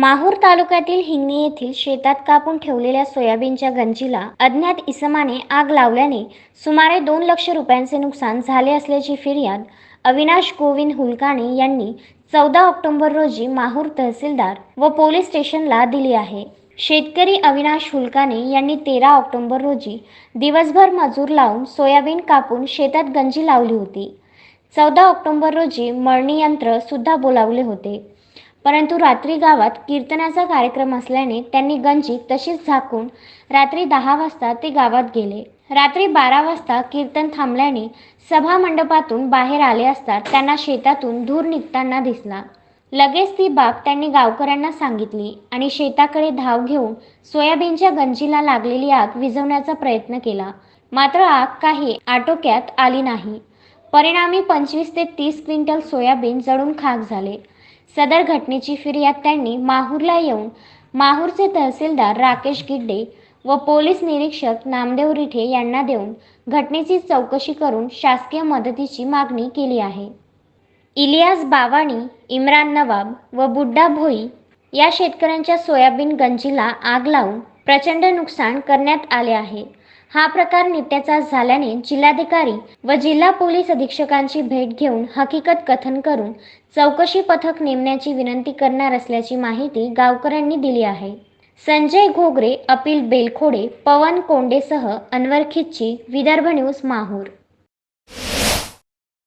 माहूर तालुक्यातील हिंगणी येथील शेतात कापून ठेवलेल्या सोयाबीनच्या गंजीला अज्ञात इसमाने आग लावल्याने सुमारे दोन लक्ष रुपयांचे नुकसान झाले असल्याची फिर्याद अविनाश गोविंद हुलकाणे यांनी चौदा ऑक्टोबर रोजी माहूर तहसीलदार व पोलीस स्टेशनला दिली आहे. शेतकरी अविनाश हुलकाने यांनी तेरा ऑक्टोबर रोजी दिवसभर मजूर लावून सोयाबीन कापून शेतात गंजी लावली होती. चौदा ऑक्टोबर रोजी मळणी यंत्र सुद्धा बोलावले होते. परंतु रात्री गावात कीर्तनाचा कार्यक्रम असल्याने त्यांनी गंजी तशीच झाकून रात्री दहा वाजता ते गावात गेले. रात्री बारा वाजता कीर्तन थांबल्याने सभा मंडपातून बाहेर आले असता त्यांना शेतातून धूर निघताना दिसला. लगेच ती बाब त्यांनी गावकऱ्यांना सांगितली आणि शेताकडे धाव घेऊन सोयाबीनच्या गंजीला लागलेली आग विझवण्याचा प्रयत्न केला. मात्र आग काही आटोक्यात आली नाही. परिणामी पंचवीस ते तीस क्विंटल सोयाबीन जळून खाक झाले. सदर घटनेची फिर्याद त्यांनी माहूरला येऊन माहूरचे तहसीलदार राकेश गिड्डे व पोलीस निरीक्षक नामदेव रिठे यांना देऊन घटनेची चौकशी करून शासकीय मदतीची मागणी केली आहे. इलियास बावाणी इम्रान नवाब व बुड्डा भोई या शेतकऱ्यांच्या सोयाबीन गंजीला आग लावून प्रचंड नुकसान करण्यात आले आहे. हा प्रकार नित्याचा झाल्याने जिल्हाधिकारी व जिल्हा पोलीस अधीक्षकांची भेट घेऊन हकीकत कथन करून चौकशी पथक नेमण्याची विनंती करणार असल्याची माहिती गावकऱ्यांनी दिली आहे. संजय घोगरे अपिल बेलखोडे पवन कोंडेसह अनवर खिच्ची विदर्भ न्यूज माहूर.